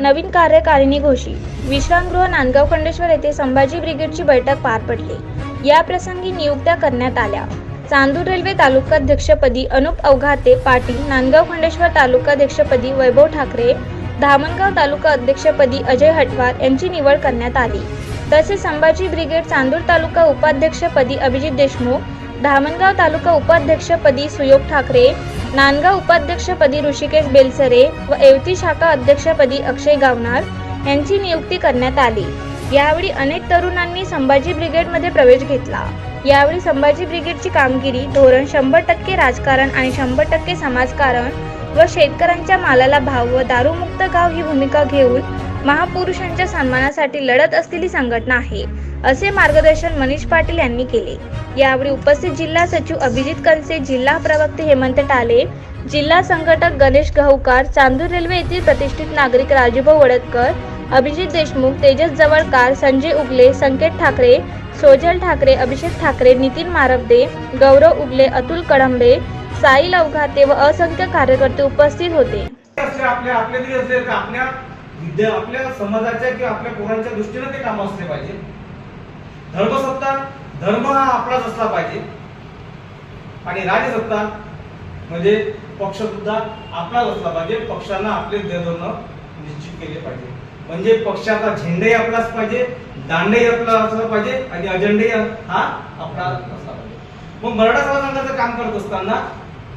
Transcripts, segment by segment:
नवीन कार्यकारिणी घोषित. विश्रामगृह नांदगाव खंडेश्वर येथे संभाजी ब्रिगेडची बैठक पार पडली. या प्रसंगी नियुक्त्या करण्यात आल्या. चांदूर रेल्वे तालुकाध्यक्षपदी अनुप अवघाते पाटील नांदगाव खंडेश्वर तालुकाध्यक्षपदी वैभव ठाकरे धामणगाव तालुका अध्यक्षपदी अजय हटवार यांची निवड करण्यात आली. तसेच संभाजी ब्रिगेड चांदूर तालुका उपाध्यक्षपदी अभिजित देशमुख धामणगाव तालुका उपाध्यक्षपदी सुयोग ठाकरे नांदगाव उपाध्यक्षपदी ऋषिकेश बेलसरे व येवती शाखा अध्यक्षपदी अक्षय गावणार यांची नियुक्ती करण्यात आली. यावेळी अनेक तरुणांनी संभाजी ब्रिगेडमध्ये प्रवेश घेतला. यावेळी संभाजी ब्रिगेडची कामगिरी धोरण शंभर टक्के राजकारण आणि शंभर टक्के समाजकारण व शेतकऱ्यांच्या मालाला भाव व दारूमुक्त गाव ही भूमिका घेऊन महापुरुषांच्या सन्मानासाठी लढत असलेली संघटना आहे. असे मार्गदर्शन मनीष पाटील यांनी केले. यावेळी उपस्थित जिल्हा सचिव अभिजित कनसे जिल्हा प्रवक्ते हेमंत टाले जिल्हा संघटक गणेश गहुकार चांदूर रेल्वे येथील प्रतिष्ठित नागरिक राजूभाऊ वडतकर अभिजित देशमुख तेजस जवळकार संजय उगले संकेत ठाकरे सोजल ठाकरे अभिषेक ठाकरे नितीन मारबदे गौरव उगले अतुल कडंबे साई लवघाते व असंख्य कार्यकर्ते उपस्थित होते. आपल्या आपल्या आपल्या आपल्या समाजाच्या किंवा आपल्या पोरांच्या दृष्टीने ते काम असले पाहिजे. धर्मसत्ता धर्म हा आपलाच असला पाहिजे. आणि राजसत्ता म्हणजे पक्ष सुद्धा आपलाच असला पाहिजे. पक्षांना आपले धोरण निश्चित केले पाहिजे. म्हणजे पक्षाचा झेंडाही आपलाच पाहिजे दांडही आपला असला पाहिजे आणि अजेंडाही हा आपला असला पाहिजे. मग मराठा समाजाचं काम करत असताना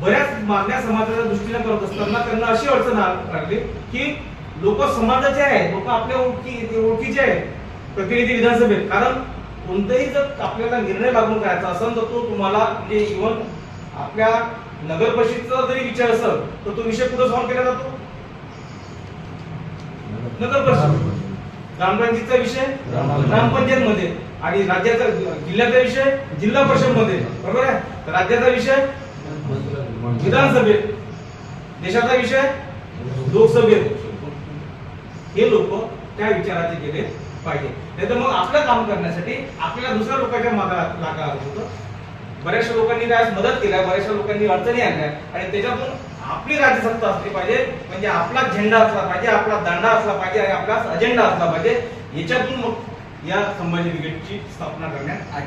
बऱ्याच मागण्या समाजाच्या दृष्टीने करत असताना त्यांना अशी अडचण लागली की लोक समाजाचे आहेत लोक आपल्या ओळखी ओळखीचे आहेत प्रतिनिधी विधानसभेत. कारण कोणताही जर आपल्याला निर्णय लागू करायचा असेल तर तो तुम्हाला म्हणजे इव्हन आपल्या नगर परिषदचा जरी विचार असेल तर तो विषय कुठं सॉल्व्ह केला जातो? नगर परिषद ग्रामपंचायतचा विषय? ग्रामपंचायत. मध्ये आणि राज्याचा जिल्ह्याचा विषय? जिल्हा परिषदमध्ये बरोबर आहे? राज्याचा विषय? विधानसभेत. देशाचा विषय? लोकसभेत. हे लोक त्या विचाराचे गेले. पाहिजे. नाही तर मग आपलं काम करण्यासाठी आपल्याला दुसऱ्या लोकांच्या मागा लागा होतं. बऱ्याचशा लोकांनी काय मदत केल्या बऱ्याचशा लोकांनी अडचणी आणल्या आणि त्याच्यातून आपली राज्यसत्ता असली पाहिजे म्हणजे आपला झेंडा असला पाहिजे आपला दांडा असला पाहिजे आणि आपला अजेंडा असला पाहिजे याच्यातून मग या संभाजी ब्रिगेडची स्थापना करण्यात आली.